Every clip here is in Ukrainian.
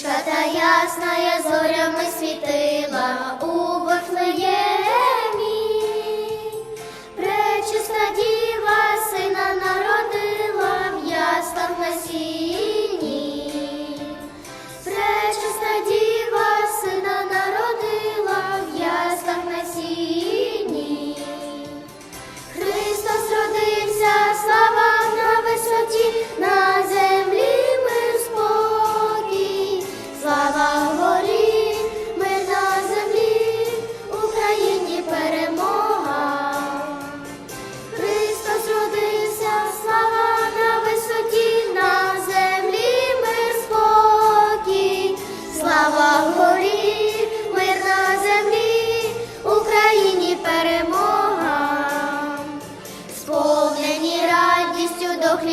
Річка та ясна зорями світила у Вифлеємі.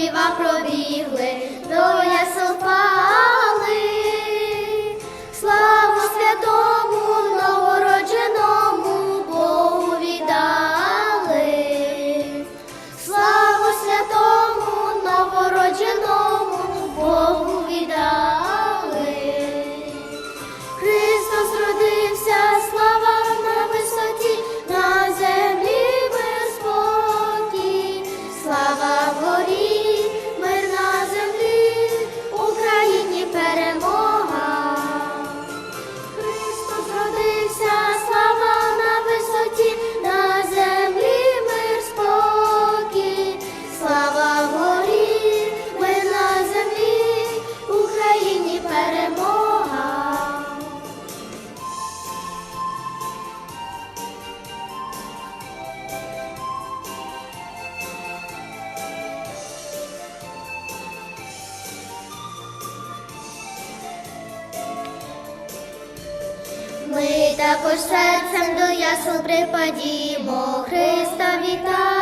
vám probíhly. також серцем до ясу припадімо, Христа вітаємо.